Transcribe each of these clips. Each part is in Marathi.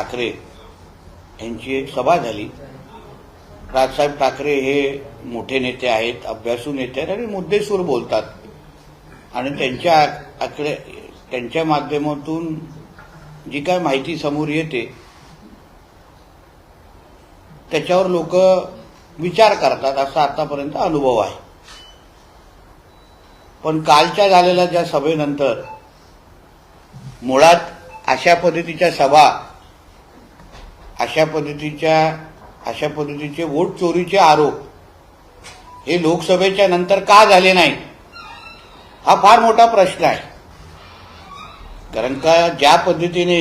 ठाकरे यांची एक सभा झाली. राजसाहेब ठाकरे हे मोठे नेते आहेत अभ्यासू नेते आहेत आणि मुद्देसूर बोलतात. आणि त्यांच्या आकडे त्यांच्या माध्यमातून जी काय माहिती समोर येते त्याच्यावर लोक विचार करतात असा आतापर्यंत अनुभव आहे. पण कालच्या झालेल्या ज्या सभेनंतर मुळात अशा पद्धतीच्या सभा अशा पद्धतीच्या अशा पद्धतीचे वोट चोरीचे आरोप हे लोकसभेच्या नंतर का झाले नाही? हा फार मोठा प्रश्न आहे. कारण का ज्या पद्धतीने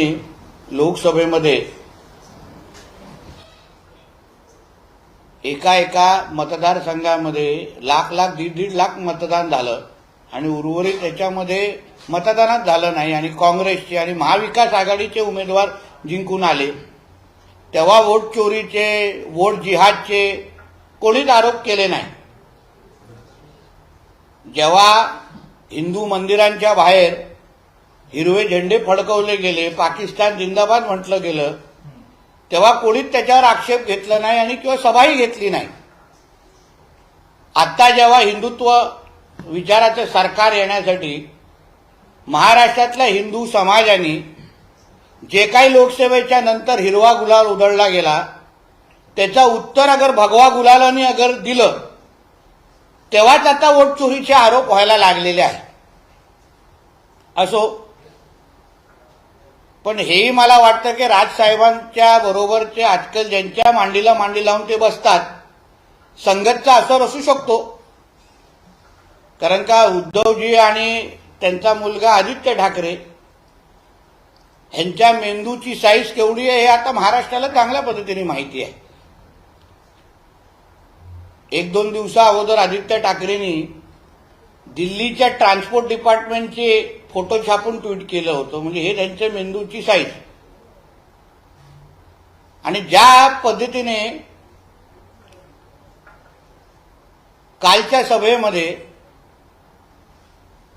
लोकसभेमध्ये एका एका मतदारसंघामध्ये लाख लाख दीड दीड लाख मतदान झालं आणि उर्वरित त्याच्यामध्ये मतदानात झालं नाही आणि काँग्रेसचे आणि महाविकास आघाडीचे उमेदवार जिंकून आले. तेव्हा वोट चोरीचे वोट जिहादचे कोणीच आरोप केले नाही. जेव्हा हिंदू मंदिरांच्या बाहेर हिरवे झेंडे फडकवले गेले पाकिस्तान जिंदाबाद म्हटलं गेलं तेव्हा कोणीच त्याच्यावर आक्षेप घेतला नाही आणि किंवा सभाही घेतली नाही. आता जेव्हा हिंदुत्व विचाराचं सरकार येण्यासाठी महाराष्ट्रातल्या हिंदू समाजाने जे काही लोकसेवेच्या नंतर हिरवा गुलाल उधळला गेला त्याचं उत्तर अगर भगवा गुलालाने अगर दिलं तेव्हाच आता वोट चोरीचे आरोप व्हायला लागलेले आहेत. असो. पण हेही मला वाटतं की राजसाहेबांच्या बरोबरचे आजकाल ज्यांच्या मांडीला मांडी लावून ते बसतात संगतचा असर असू शकतो. कारण का उद्धवजी आणि त्यांचा मुलगा आदित्य ठाकरे ह्यांच्या मेंदूची साईज केवढी आहे हे आता महाराष्ट्राला चांगल्या पद्धतीने माहिती आहे. एक दोन दिवसा अगोदर आदित्य ठाकरेंनी दिल्लीच्या ट्रान्सपोर्ट डिपार्टमेंटचे फोटो छापून ट्विट केलं होतं. म्हणजे हे त्यांच्या मेंदूची साईज आणि ज्या पद्धतीने कालच्या सभेमध्ये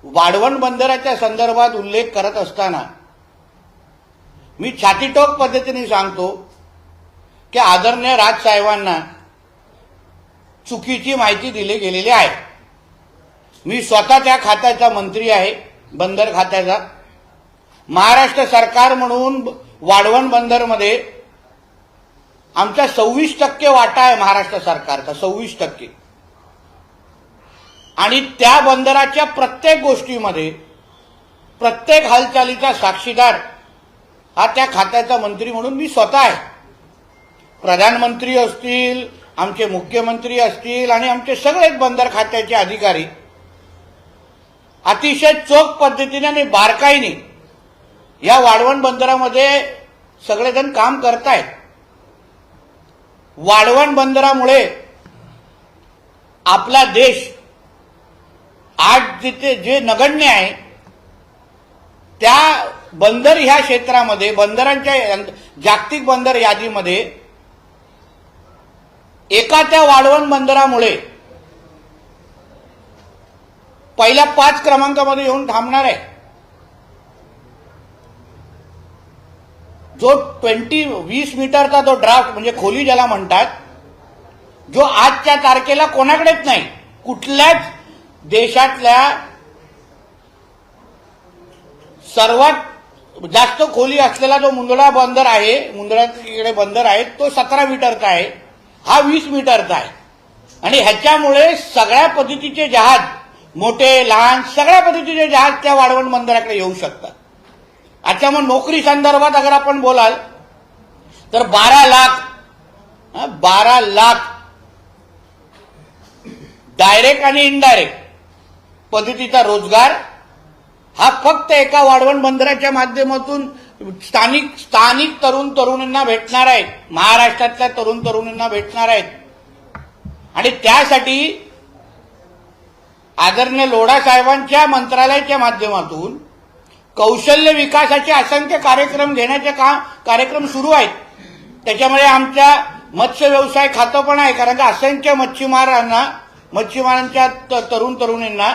वाढवण बंदराच्या संदर्भात उल्लेख करत असताना मी छातीटोक पद्धतीने सांगतो की आदरणीय राजसाहेबांना चुकीची माहिती दिली गेलेली आहे. मी स्वतः त्या खात्याचा मंत्री आहे बंदर खात्याचा. महाराष्ट्र सरकार म्हणून वाढवण बंदरमध्ये आमचा सव्वीस टक्के वाटा आहे महाराष्ट्र सरकारचा सव्वीस टक्के. आणि त्या बंदराच्या प्रत्येक गोष्टीमध्ये प्रत्येक हालचालीचा साक्षीदार हा त्या खात्याचा मंत्री म्हणून मी स्वतः आहे. प्रधानमंत्री असतील आमचे मुख्यमंत्री असतील आणि आमचे सगळेच बंदर खात्याचे अधिकारी. अतिशय चोख पद्धतीने आणि बारकाईने या वाढवण बंदरामध्ये सगळेजण काम करतायत. वाढवण बंदरामुळे आपला देश आज जिथे जे नगण्य आहे त्या बंदर ह्या क्षेत्रामध्ये बंदरांच्या जागतिक बंदर यादीमध्ये एका त्या वाढवण बंदरामुळे पहिल्या पाच क्रमांकामध्ये येऊन थांबणार आहे. जो ट्वेंटी वीस मीटरचा जो ड्राफ्ट म्हणजे खोली ज्याला म्हणतात जो आजच्या तारखेला कोणाकडेच नाही कुठल्याच देशातल्या सर्वात म्हणजे जास्त खोली असलेला जो मुंदडा बंदर आहे मुंदडाकडे बंदर आहे तो सतरा मीटरचा आहे. हा वीस मीटरचा आहे. आणि ह्याच्यामुळे सगळ्या पद्धतीचे जहाज मोठे लहान सगळ्या पद्धतीचे जहाज त्या वाढवण बंदराकडे येऊ शकतात. आता मग नोकरी संदर्भात अगर आपण बोलाल तर बारा लाख बारा लाख डायरेक्ट आणि इनडायरेक्ट पद्धतीचा रोजगार हा फक्त एका वाढवण बंदराच्या माध्यमातून स्थानिक स्थानिक तरुण तरुणींना भेटणार आहेत. महाराष्ट्रातल्या तरुण तरुणींना भेटणार आहेत. आणि त्यासाठी आदरणीय लोढा साहेबांच्या मंत्रालयाच्या माध्यमातून कौशल्य विकासाचे असंख्य कार्यक्रम घेण्याचे काम कार्यक्रम सुरू आहेत. त्याच्यामुळे आमच्या मत्स्य व्यवसाय खातं पण आहे कारण का असंख्य मच्छीमारांना मच्छीमारांच्या तरुण तरुणींना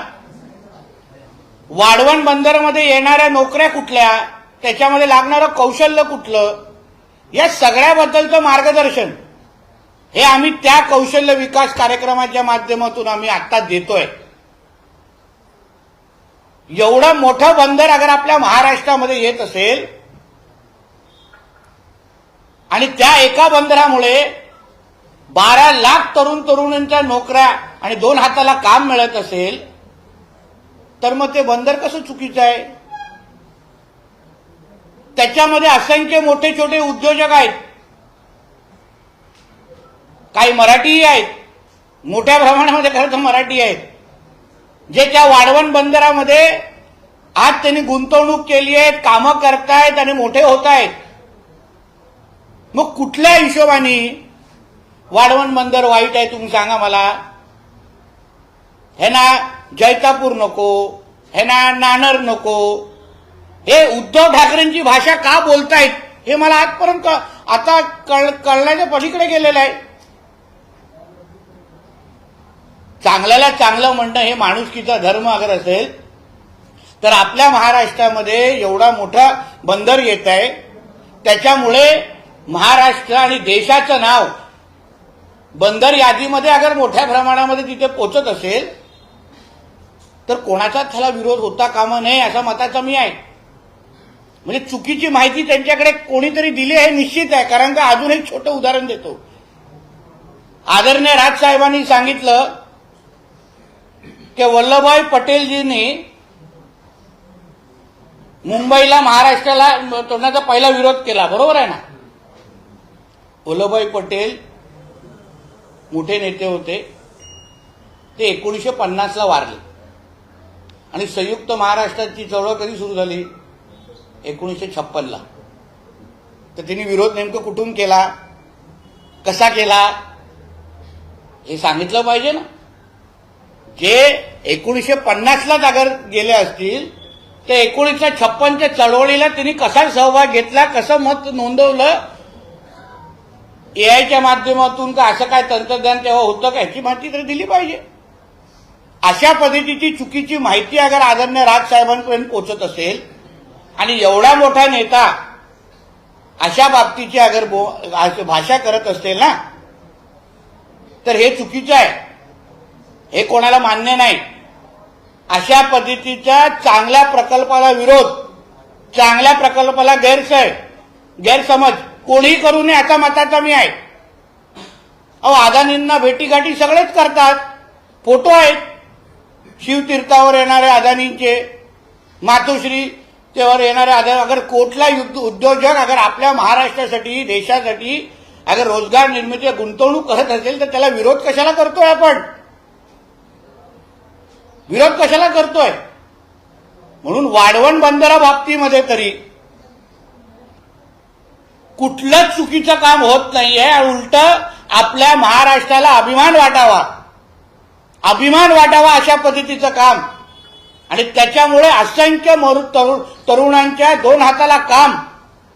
वाढवण बंदरमध्ये येणाऱ्या नोकऱ्या कुठल्या त्याच्यामध्ये लागणारं कौशल्य कुठलं या सगळ्याबद्दलचं मार्गदर्शन हे आम्ही त्या कौशल्य विकास कार्यक्रमाच्या माध्यमातून आम्ही आता देतोय. एवढं मोठं बंदर अगर आपल्या महाराष्ट्रामध्ये येत असेल आणि त्या एका बंदरामुळे बारा लाख तरुण तरुणींच्या नोकऱ्या आणि दोन हाताला काम मिळत असेल तर मग ते बंदर कसं चुकीचं आहे? त्याच्यामध्ये असंख्य मोठे छोटे उद्योजक आहेत. काही मराठीही आहेत. मोठ्या प्रमाणामध्ये खरं तर मराठी आहेत. जे त्या वाढवण बंदरामध्ये आज त्यांनी गुंतवणूक केली आहे कामं करतायत आणि मोठे होत आहेत मग कुठल्या हिशोबाने वाढवण बंदर वाईट आहे तुम्ही सांगा मला. हे ना जैतापूर नको हे ना नानर नको. हे उद्धव ठाकरेंची भाषा का बोलतायत हे मला आजपर्यंत क- आता कळ कळण्याच्या पलीकडे गेलेलं आहे. चांगल्याला चांगलं म्हणणं हे माणुसकीचा धर्म अगर असेल तर आपल्या महाराष्ट्रामध्ये एवढा मोठा बंदर येत आहे. त्याच्यामुळे महाराष्ट्र आणि देशाचं नाव बंदर यादीमध्ये अगर मोठ्या प्रमाणामध्ये तिथे पोचत असेल तर कोणाचाच त्याला विरोध होता कामा नये असा मताचा मी आहे. म्हणजे चुकीची माहिती त्यांच्याकडे कोणीतरी दिली हे निश्चित आहे कारण का अजून एक छोटं उदाहरण देतो. आदरणीय राजसाहेबांनी सांगितलं की वल्लभभाई पटेलजींनी मुंबईला महाराष्ट्राला तोडण्याचा पहिला विरोध केला बरोबर आहे ना? वल्लभभाई पटेल मोठे नेते होते. ते एकोणीसशे पन्नासला वारले. आणि संयुक्त महाराष्ट्राची चळवळ कधी सुरू झाली? एकोणीसशे छप्पनला. तर त्यांनी विरोध नेमकं कुठून केला? कसा केला? हे सांगितलं पाहिजे ना. जे एकोणीसशे पन्नासलाच अगर गेले असतील तर एकोणीसशे छप्पनच्या चळवळीला त्यांनी कसा सहभाग घेतला कसं मत नोंदवलं? एआयच्या माध्यमातून का असं काय तंत्रज्ञान तेव्हा होतं का? ह्याची माहिती तरी दिली पाहिजे. अशा पद्धतीची चुकीची माहिती अगर आदरणीय राजसाहेबांपर्यंत पोहोचत असेल आणि एवढा मोठा नेता अशा बाबतीची अगर बो- भाषा करत असेल ना तर हे चुकीचं आहे. हे कोणाला मान्य नाही. अशा पद्धतीच्या चांगल्या प्रकल्पाला विरोध चांगल्या प्रकल्पाला गैरसय गैरसमज कोणीही करू नये आता मताचा मी आहे. अहो अदानींना भेटीगाठी सगळेच करतात. फोटो आहेत. शिवतीर्थावर येणारे अदानींचे मातोश्री तेवर येणारे अदानी अगर कोटला युद्ध उद्योजक अगर आपल्या महाराष्ट्रासाठी देशासाठी अगर रोजगार निर्मिती गुंतवणूक करत असेल तर त्याला विरोध कशाला करतोय आपण? विरोध कशाला करतोय? म्हणून वाढवण बंदरा बाबतीमध्ये तरी कुठलंच चुकीचं काम होत नाहीये. उलट आपल्या महाराष्ट्राला अभिमान वाटावा. अभिमान वाटावा अशा पद्धतीचं काम. आणि त्याच्यामुळे असंख्य मरु तरुण तरुणांच्या दोन हाताला काम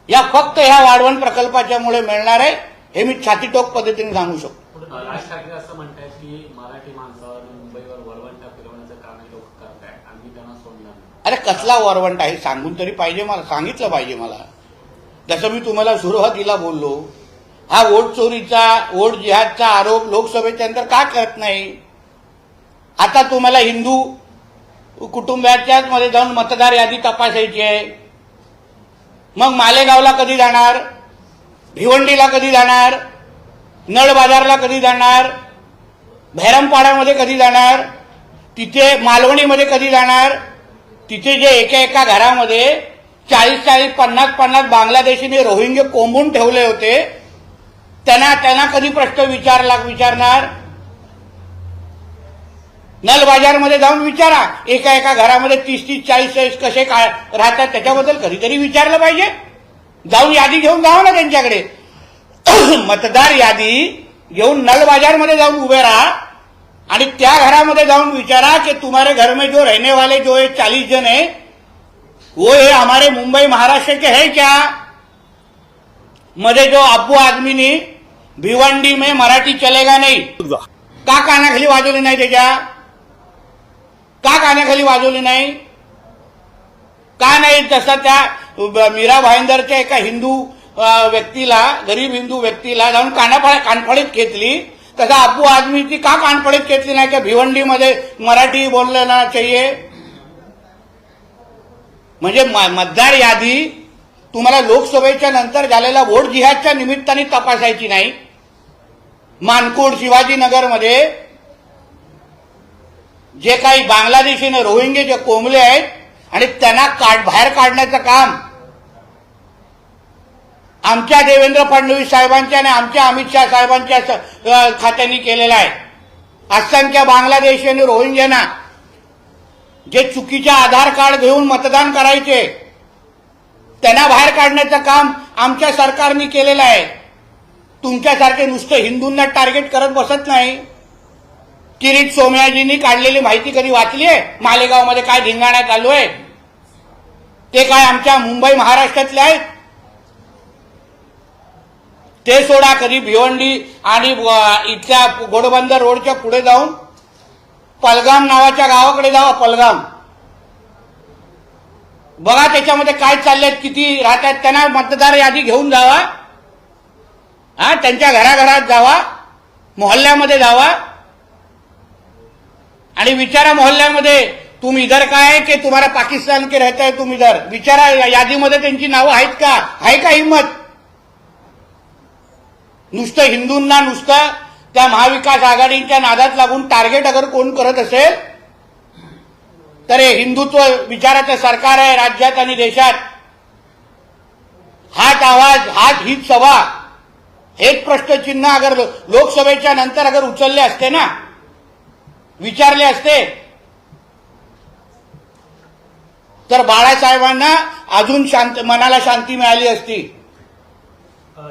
या फक्त ह्या वाढवण प्रकल्पाच्यामुळे मिळणार आहे हे मी छातीटोक पद्धतीने सांगू शकतो. राज ठाकरे असं म्हणतात की मराठी माणसावर मुंबईवर वळवंटा फिरवण्याचं काम लोक करतायत. त्यांना सोडणार अरे कसला वरवंट आहे सांगून तरी पाहिजे मला सांगितलं पाहिजे मला. जसं मी तुम्हाला सुरुवातीला बोललो हा वोट चोरीचा वोट जिहादचा आरोप लोकसभेच्या नंतर का करत नाही? आता तुम्हाला हिंदू कुटुंबाच्याच मध्ये जाऊन मतदार यादी तपासायची आहे. मग मालेगावला कधी जाणार? भिवंडीला कधी जाणार? नळ बाजारला कधी जाणार? भैरमपाड्यामध्ये कधी जाणार? तिथे मालवणीमध्ये कधी जाणार? तिथे जे एका एका घरामध्ये चाळीस चाळीस पन्नास पन्नास बांगलादेशीने रोहिंग्य कोंबून ठेवले होते. त्यांना त्यांना कधी प्रश्न विचारला विचारणार? नल बाजारमध्ये जाऊन विचारा. एका एका घरामध्ये तीस तीस चाळीस चाळीस कसे काय राहतात त्याच्याबद्दल कधीतरी विचारलं पाहिजे. जाऊन यादी घेऊन जावं ना त्यांच्याकडे. मतदार यादी घेऊन नल बाजारमध्ये जाऊन उभे राहा. आणि त्या घरामध्ये जाऊन विचारा कि तुम्हारे घर में जो रहने वाले जो है चालीस जन है वो ये हमारे मुंबई महाराष्ट्र के है क्या? मध्ये जो अब्बू आदमीनी भिवंडी में मराठी चलेगा नहीं. का कानाखाली वाजवली नाही त्याच्या? का कानाखाली वाजवली नाही? का नाही जसं त्या मीरा भाईंदरच्या एका हिंदू व्यक्तीला गरीब हिंदू व्यक्तीला जाऊन कानाफाळ कानफडीत घेतली. तसा अब्बू आदमीची का कानफडीत घेतली नाही? का भिवंडीमध्ये मराठी बोललं ना चाहिए. म्हणजे म- मतदार यादी तुम्हाला लोकसभेच्या नंतर झालेल्या वोट जिहादच्या निमित्ताने तपासायची नाही. मानकोड शिवाजीनगरमध्ये जे काही बांगलादेशीने रोहिंगे जे कोंबले आहेत आणि त्यांना काढ बाहेर काढण्याचं काम आमच्या देवेंद्र फडणवीस साहेबांच्या आणि आमच्या अमित शाह साहेबांच्या खात्यांनी केलेलं आहे. असंख्य बांगलादेशी आणि रोहिंग्यांना जे चुकीचे आधार कार्ड घेऊन मतदान करायचे त्यांना बाहेर काढण्याचं काम आमच्या सरकारने केलेलं आहे. तुमच्यासारखे नुसतं हिंदूंना टार्गेट करत बसत नाही. किरीट सोमयाजींनी काढलेली माहिती कधी वाचली आहे? मालेगावमध्ये काय धिंगाणा चालू आहे? ते काय आमच्या मुंबई महाराष्ट्रातले आहेत? ते सोडा कधी भिवंडी आणि इथल्या घोडबंदर रोडच्या पुढे जाऊन पलगाम नावाच्या गावाकडे जावा पलगाम. बघा त्याच्यामध्ये काय चालले किती राहतात त्यांना मतदार यादी घेऊन जावा. हा त्यांच्या घराघरात जावा मोहल्ल्यामध्ये जावा. आणि विचारा मोहल्ल्यामध्ये तुम इधर का आहे की तुम्हाला पाकिस्तान के रहता है तुम इधर? विचारा यादीमध्ये त्यांची नावं आहेत का? आहे का हिंमत नुसतं हिंदूंना नुसतं त्या महाविकास आघाडीच्या नादात लागून टार्गेट अगर कोण करत असेल तर हे हिंदुत्व विचाराचं सरकार आहे राज्यात आणि देशात. हाच आवाज हाच हीच सभा हेच प्रश्नचिन्ह अगर लोकसभेच्या नंतर अगर उचलले असते ना विचारले असते. तर बाळासाहेबांना अजून शांत मनाला शांती मिळाली असती.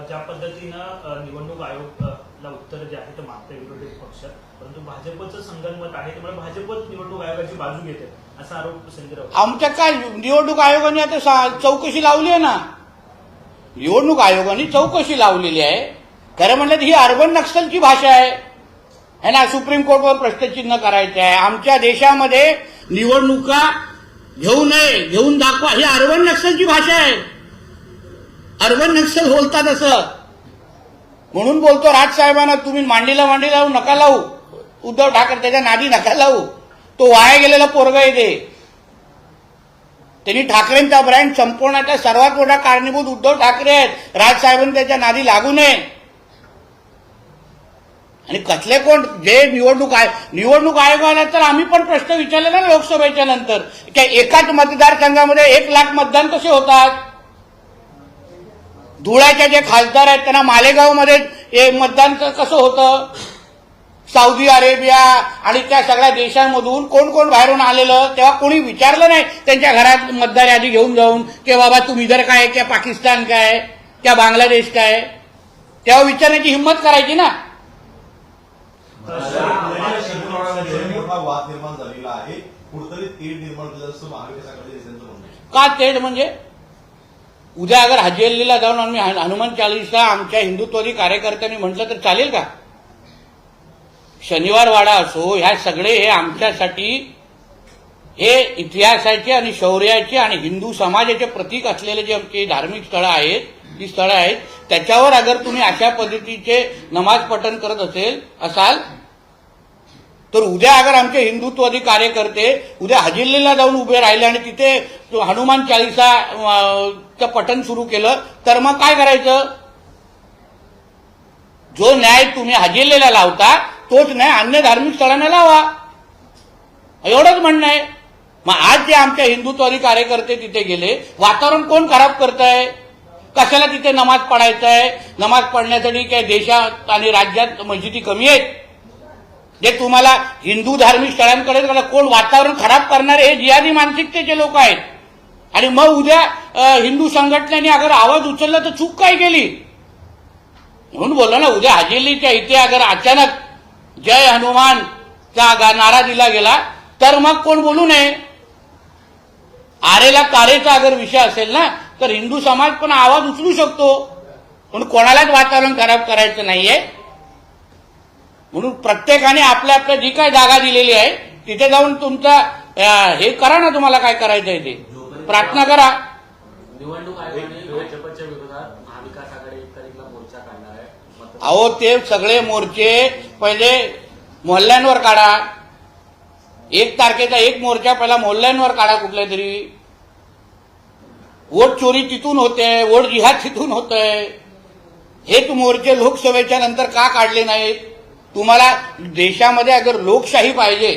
ज्या पद्धतीनं निवडणूक आयोग अ, ला उत्तर जे आहे ते मागते विरोधी पक्ष. परंतु भाजपचं संगनमत आहे त्यामुळे भाजपच निवडणूक आयोगाची बाजू घेते असा आरोप संजय आमच्या काय निवडणूक आयोगाने आता चौकशी लावली आहे ना? निवडणूक आयोगाने चौकशी लावलेली आहे. खरं म्हणलं ही अर्बन नक्सलची भाषा आहे. यांना सुप्रीम कोर्टवर प्रश्नचिन्ह करायचं आहे आमच्या देशामध्ये निवडणुका घेऊ नये घेऊन दाखवा. ही अर्बन नक्सलची भाषा आहे. अर्बन नक्सल बोलतात असं. म्हणून बोलतो राजसाहेबांना तुम्ही मांडीला मांडी लावू नका लावू. उद्धव ठाकरे त्याच्या नादी नका लावू. तो वाया गेलेला पोरगा आहे त्यांनी ठाकरेंचा ब्रँड संपवण्याचा सर्वात मोठा कारणीभूत उद्धव ठाकरे आहेत. राजसाहेबांनी त्याच्या नादी लागू नये. आणि कसले कोण जे निवडणूक आय निवडणूक आयोगाला तर आम्ही पण प्रश्न विचारलेला लोकसभेच्या नंतर. की एकाच मतदारसंघामध्ये एक लाख मतदान कसे होतात? धुळ्याचे जे खासदार आहेत त्यांना मालेगावमध्ये मतदान कसं होतं? सौदी अरेबिया आणि त्या सगळ्या देशांमधून कोण कोण बाहेरून आलेलं? तेव्हा कोणी विचारलं नाही त्यांच्या घरात मतदार यादी घेऊन जाऊन की बाबा तुम्ही इधर काय क्या पाकिस्तान काय क्या बांगलादेश काय तेव्हा विचारण्याची हिंमत करायची ना. वाद निर्माण झालेला आहे कुठतरी तेढ निर्माण झालं असं महाविकास आघाडी नेत्यांचं म्हणणं आहे. का तेढ म्हणजे उद्या अगर हजेलीला जाऊन आम्ही हनुमान चालीसा आमच्या हिंदुत्वादी कार्यकर्त्यांनी म्हटलं तर चालेल का शनिवार वाडा असो ह्या सगळे हे आमच्यासाठी हे इतिहासाचे आणि शौर्याचे आणि हिंदू समाजाचे प्रतीक असलेले जे आमचे धार्मिक स्थळं आहेत जी स्थळं आहेत त्याच्यावर अगर तुम्ही अशा पद्धतीचे नमाज पठण करत असेल असाल तर उद्या अगर आमचे हिंदुत्ववादी कार्यकर्ते उद्या हजिल्लीला जाऊन उभे राहिले आणि तिथे हनुमान चालिसा पठण सुरू केलं तर मग काय करायचं? जो न्याय तुम्ही हजिल्लीला लावता तोच न्याय अन्य धार्मिक स्थळांना लावा. एवढंच म्हणणं आहे. मग आज जे आमच्या हिंदुत्ववादी कार्यकर्ते तिथे गेले वातावरण कोण खराब करत आहे कशाला तिथे नमाज पडायचं आहे नमाज पडण्यासाठी काय देशात आणि राज्यात मस्जिदी कमी आहेत? जे तुम्हाला हिंदू धार्मिक स्थळांकडे कोण वातावरण खराब करणारे हे जियादी मानसिकतेचे लोक आहेत. आणि मग उद्या हिंदू संघटनेने अगर आवाज उचलला तर चूक काय केली? म्हणून बोललो ना उद्या हजेलीच्या इथे अगर अचानक जय हनुमानचा नारा दिला गेला तर मग कोण बोलू नये? आरेला कारेचा अगर विषय असेल ना तर हिंदू समाज पण आवाज उचलू शकतो. पण कोणालाच वातावरण खराब करायचं नाहीये. म्हणून प्रत्येकाने आपल्या आपल्या जी काय जागा दिलेली आहे तिथे जाऊन तुमचा हे करा ना तुम्हाला काय करायचं आहे ते प्रार्थना करा. निवडणूक आयोगाने भाजपच्या विरोधात महाविकास तारीखला मोर्चा काढणार आहे. मत अहो ते सगळे मोर्चे पहिले मोहल्ल्यांवर काढा. एक तारखेचा एक मोर्चा पहिला मोहल्ल्यांवर काढा कुठल्या तरी. वोट चोरी तिथून होते वोट जिहाद तिथून होतंय हे तू मोर्चे लोकसभेच्या नंतर का काढले नाहीत? तुम्हाला देशामध्ये अगर लोकशाही पाहिजे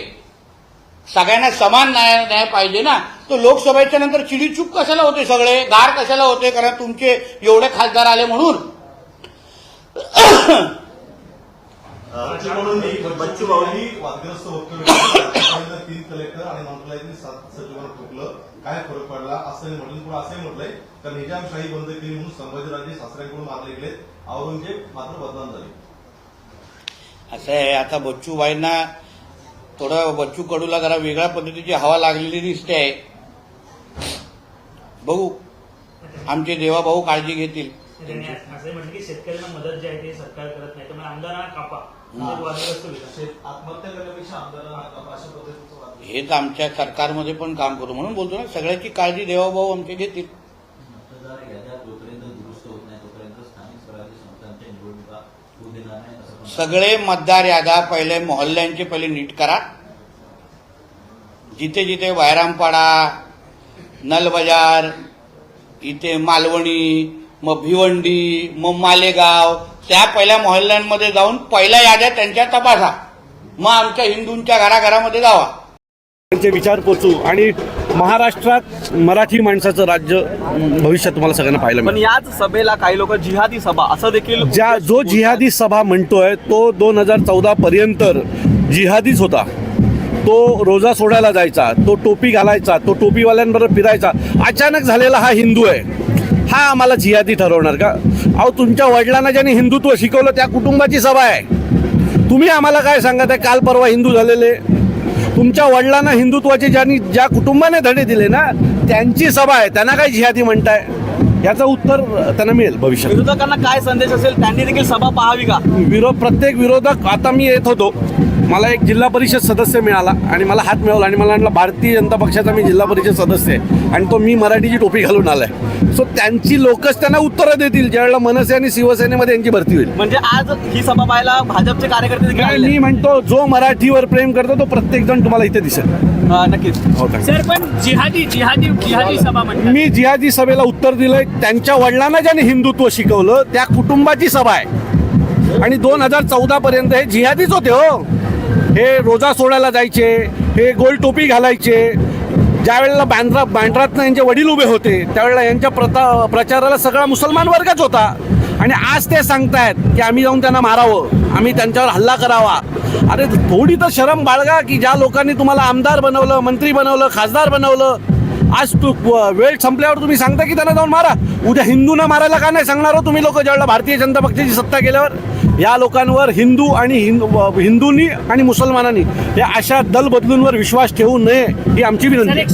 सगळ्यांना समान न्याय न्याय पाहिजे ना तर लोकसभेच्या नंतर चिडीचूक कशाला होते सगळे? गार कशाला होते? कारण तुमचे एवढे खासदार आले म्हणून. बच्चू कडूंनी वादग्रस्त वक्तव्य तीन कलेक्टर आणि मंत्रालयातील सात सचिवांना ठोकलं. काय फरक पडला? असं म्हटलं. पुढे असंही म्हटलंय तर निजामशाही बंद केली म्हणून संभाजीराजे सासऱ्यांकडून मारले गेले. औरंगजेब मात्र बदनाम झाले. असं आहे. आता बच्चूबाईंना थोडं बच्चू कडूला जरा वेगळ्या पद्धतीची हवा लागलेली दिसते आहे. बघू. आमचे देवाभाऊ काळजी घेतील. त्यांनी असं म्हटलं की शेतकऱ्यांना मदत जी आहे ते सरकार करत नाही. त्यामुळे आमदारांना कापा. हा अशा पद्धतीचं वाद हेच आमच्या सरकारमध्ये पण काम करू म्हणून बोलतो ना. सगळ्याची काळजी देवाभाऊ आमचे घेतील. मतदार याद्या जोपर्यंत दुरुस्त होत नाही तोपर्यंत स्थानिक स्वराज्य संस्थांच्या निवडणुका होऊ देणार नाही असं पण सगळे मतदार याद्या पहिले मोहल्ल्यांचे पहिले नीट करा. जिथे जिथे वायरामपाडा नलबजार इथे मालवणी मग भिवंडी मग मालेगाव त्या पहिल्या मोहल्ल्यांमध्ये जाऊन पहिल्या याद्या त्यांच्या तपासा. मग आमच्या हिंदूंच्या घराघरामध्ये जावा. त्यांचे विचार पोचू आणि महाराष्ट्रात मराठी माणसाचं राज्य भविष्यात तुम्हाला सगळ्यांना पाहायला पण मिळेल याच सभेला काही लोक जिहादी सभा असं देखील ज्या जो जिहादी सभा म्हणतोय तो दोन हजार चौदा पर्यंत जिहादीच होता. तो रोजा सोडायला जायचा तो टोपी घालायचा तो टोपीवाल्यांबरोबर फिरायचा. अचानक झालेला हा हिंदू आहे. हा आम्हाला जिहादी ठरवणार का? अहो तुमच्या वडिलांना ज्यांनी हिंदुत्व शिकवलं त्या कुटुंबाची सभा आहे. तुम्ही आम्हाला काय सांगत आहे? काल परवा हिंदू झालेले. तुमच्या वडिलांना हिंदुत्वाचे ज्यांनी ज्या कुटुंबाने धडे दिले ना त्यांची सभा आहे. त्यांना काय जिहादी म्हणताय? याचं उत्तर त्यांना मिळेल भविष्यात. विरोधकांना काय संदेश असेल त्यांनी देखील सभा पाहावी का? विरोध प्रत्येक विरोधक आता मी येत होतो. मला एक जिल्हा परिषद सदस्य मिळाला आणि मला हात मिळवला आणि मला म्हटलं भारतीय जनता पक्षाचा मी जिल्हा परिषद सदस्य आहे. आणि तो मी मराठीची टोपी घालून आलाय. सो त्यांची लोकच त्यांना उत्तरं देतील ज्यावेळेला मनसे आणि शिवसेनेमध्ये यांची भरती होईल. म्हणजे आज ही सभा पाहायला भाजपचे कार्यकर्ते देखील मी म्हणतो जो मराठीवर प्रेम करतो तो प्रत्येक जण तुम्हाला इथे दिसेल. हा, नक्कीच. हो thank you. सर पण जिहादी जिहादी जिहादी सभा म्हणतात. मी जिहादी सभेला उत्तर दिलंय. त्यांच्या वडिलांना ज्याने हिंदुत्व शिकवलं त्या कुटुंबाची सभा आहे. आणि दोन हजार चौदा पर्यंत हे जिहादीच होते हो. हे रोजा सोडायला जायचे हे गोल टोपी घालायचे ज्या वेळेला बांद्रा बांद्रातनं यांचे वडील उभे होते त्यावेळेला यांच्या प्रता प्रचाराला सगळा मुसलमान वर्गच होता. आणि आज ते सांगतायत की आम्ही जाऊन त्यांना मारावं आम्ही त्यांच्यावर हल्ला करावा. अरे थोडी तर शरम बाळगा की ज्या लोकांनी तुम्हाला आमदार बनवलं मंत्री बनवलं खासदार बनवलं आज तू वेळ संपल्यावर तुम्ही सांगता की त्यांना जाऊन मारा. उद्या हिंदूंना मारायला का नाही सांगणार हो तुम्ही लोक ज्यावेळेला भारतीय जनता पक्षाची सत्ता गेल्यावर? या लोकांवर हिंदू आणि हिंदू हिंदूंनी आणि मुसलमानांनी या अशा दल बदलूंवर विश्वास ठेवू नये ही आमची विनंती